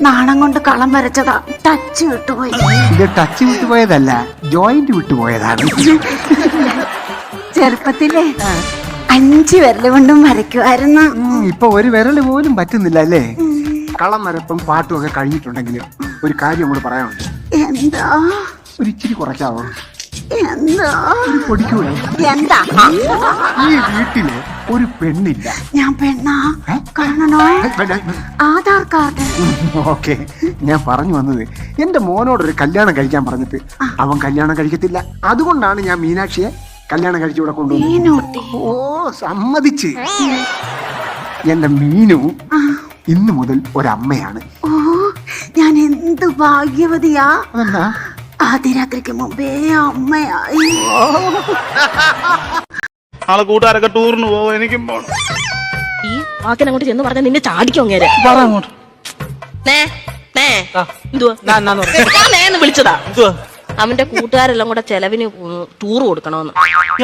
നാണം കൊണ്ട് കളം വരച്ചതാ. ടച്ച് വിട്ടുപോയി. ഇത് ടച്ച് വിട്ടുപോയതല്ല ജോയിന്റ് വിട്ടുപോയതാണ്. ചെറുപ്പത്തിലെ അഞ്ച് വിരൽ കൊണ്ടും വരയ്ക്കുമായിരുന്നു ഇപ്പൊ ഒരു വിരൽ പോലും പറ്റുന്നില്ല അല്ലേ? കളം വരപ്പും പാട്ടും ഒക്കെ കഴിഞ്ഞിട്ടുണ്ടെങ്കിലും ഒരു കാര്യം കൂടെ പറയാനുണ്ട്. എന്താ? ഒരു ഇച്ചിരി കുറയ്ക്കാവോ? പൊടിക്കൂടെ? എന്താ? ഈ വീട്ടിൽ ഒരു പെണ്ണില്ല. ഞാൻ പെണ്ണാ? കാണണോ ആധാർ കാർഡ്. ഓക്കെ. ഞാൻ പറഞ്ഞു വന്നത് എന്റെ മോനോട് ഒരു കല്യാണം കഴിക്കാൻ പറഞ്ഞിട്ട് അവൻ കല്യാണം കഴിക്കത്തില്ല. അതുകൊണ്ടാണ് ഞാൻ മീനാക്ഷിയെ കല്യാണം കഴിച്ചിവിടെ കൊണ്ടുവന്നത്. ഓ സമ്മതിച്ച്. എന്റെ മീനു ഇന്നു മുതൽ ഒരമ്മയാണ്. ഓ ഞാൻ എന്ത് ഭാഗ്യവതിയാ? അതെന്നാ ആദ്യരാത്രിക്ക് മുമ്പേ അമ്മയായി. നാളെ കൂട്ടുകാരൊക്കെ ടൂറിന് പോകും എനിക്കും പോണം. ഈ വാക്കിന് അങ്ങോട്ട് ചെന്ന് പറഞ്ഞ നിന്നെ ചാടിക്കും അങ്ങേരെ. പറ അങ്ങോട്ട്. നേ നേ. എന്തുവാ? ഞാൻ നേന്ന് വിളിച്ചതാ. എന്തുവാ? അവന്റെ കൂട്ടുകാരെല്ലാം കൂടെ ചെലവിന് ടൂർ കൊടുക്കണോന്ന്.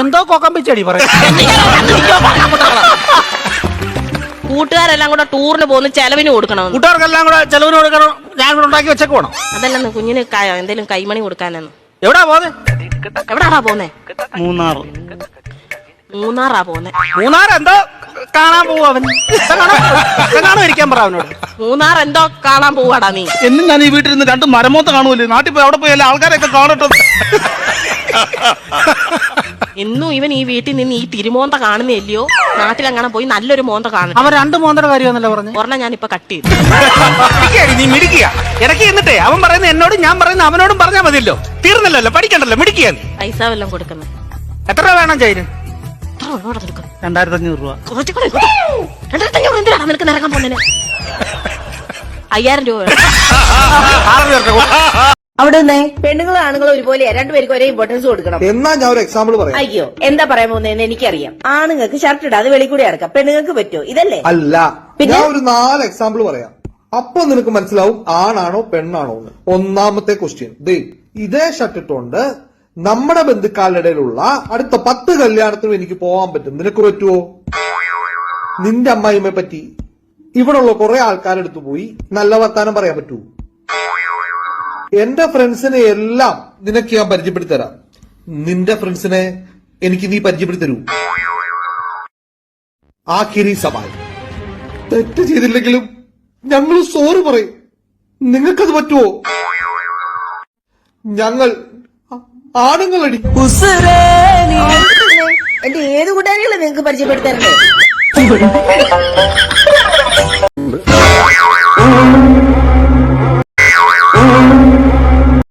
എന്തോ കൊക്കം പിച്ചടി പറയാം കൂട്ടുകാരെല്ലാം കൂടെ ടൂറിന് പോകുന്ന ചെലവിന് കൊടുക്കണം കൂട്ടുകാർക്കെല്ലാം കൂടെ ചെലവിന് കൊടുക്കണം ഞാൻ കൂടെ ഉണ്ടാക്കി വെച്ചേക്ക് വേണം. അതല്ലെന്ന് കുഞ്ഞിന് ക- എന്തേലും കൈമണി കൊടുക്കാനെന്ന്. എവിടാ പോന്നെ? എവിടാടാ പോന്നെ? മൂന്നാർ മൂന്നാറാ പോന്നെ. മൂന്നാർ എന്തോ കാണാൻ പോവും അവൻ. കാണാൻ ഇരിക്കാൻ പറ അവനോട്. മൂന്നാർ എന്തോ കാണാൻ പോവാടാ നീ. എന്നും ഞാൻ ഈ വീട്ടിൽ നിന്ന് രണ്ട് മരമോത്ത് കാണുമല്ലേ നാട്ടിൽ പോയി അവിടെ പോയി എല്ലാ ആൾക്കാരെയൊക്കെ കാണട്ടെ. എന്നും ഇവൻ ഈ വീട്ടിൽ നിന്ന് ഈ തിരുമോന്ത കാണുന്നില്ലയോ? നാട്ടിലങ്ങനെ പോയി നല്ലൊരു മോന്ത കാണണം അവൻ രണ്ട് മോന്തയുടെ കാര്യമെന്നല്ല പറഞ്ഞു? ഒരെണ്ണം ഞാൻ ഇപ്പൊ കട്ട് ചെയ്തു. നീ മിടിക്കുക ഇടയ്ക്ക് എന്നിട്ടേ അവൻ പറയുന്ന എന്നോട് ഞാൻ പറയുന്ന അവനോടും പറഞ്ഞാൽ മതിയല്ലോ. തീർന്നില്ലല്ലോ പഠിക്കണ്ടല്ലോ മിടിക്കുക നീ. പൈസ വല്ലതും കൊടുക്കുന്നത് എത്ര രൂപ വേണം ചൈന് എത്ര നിനക്ക് രണ്ടായിരത്തി അഞ്ഞൂറ് രൂപ. കുറച്ച് കൂടെ ഇങ്ങോട്ട്. രണ്ടായിരത്തഞ്ഞൂറ് എന്തിനാണ് നിനക്ക് നിറങ്ങാൻ പോകുന്നതിന് അയ്യായിരം രൂപ വേണം. ആറ് പേർക്ക് കൊടു. അവിടെ നിന്നേ പെണ്ണുങ്ങളും ആണുങ്ങളും ഒരുപോലെ രണ്ടുപേർക്കും ഒരേ ഇമ്പോർട്ടൻസ് കൊടുക്കണം. എന്നാ ഞാൻ ഒരു എക്സാമ്പിൾ പറയാം. അയ്യോ എന്താ പറയാൻ പോകുന്നതെന്ന് എനിക്കറിയാം. ആണുങ്ങൾക്ക് ഷർട്ട് ഇടാതെ അത് വെളിക്കൂടി ഇറക്കാം പെണ്ണുങ്ങൾക്ക് പറ്റുമോ? ഇതല്ലേ? അല്ല പിന്നെ? ഞാൻ ഒരു നാല് എക്സാമ്പിൾ പറയാം. അപ്പൊ നിനക്ക് മനസ്സിലാവും ആണാണോ പെണ്ണാണോ എന്ന്. ഒന്നാമത്തെ ക്വസ്റ്റ്യൻ ദേ ഇതേ ഷർട്ട് ഇട്ടുകൊണ്ട് നമ്മുടെ ബന്ധുക്കാരുടെ ഇടയിലുള്ള അടുത്ത പത്ത് കല്യാണത്തിനും എനിക്ക് പോവാൻ പറ്റും. നിനക്ക് പറ്റുമോ നിന്റെ അമ്മായിമ്മയെ പറ്റി. ഇവിടെയുള്ള കുറെ ആൾക്കാരെടുത്ത് പോയി നല്ല വർത്താനം പറയാൻ പറ്റൂ. എന്റെ ഫ്രണ്ട്സിനെ എല്ലാം നിനക്ക് ഞാൻ പരിചയപ്പെടുത്തി തരാം നിന്റെ ഫ്രണ്ട്സിനെ എനിക്ക് നീ പരിചയപ്പെടുത്തി തരൂ ആഖിരി സവാൽ. തെറ്റ് ചെയ്തില്ലെങ്കിലും ഞങ്ങൾ സോറി പറയും. നിങ്ങൾക്കത് പറ്റുമോ ഞങ്ങൾ ആണുങ്ങൾ ആണുങ്ങളടി എന്റെ ഏത് കൂട്ടുകാരികളെ നിങ്ങൾക്ക് പരിചയപ്പെടുത്തരണ്ടേ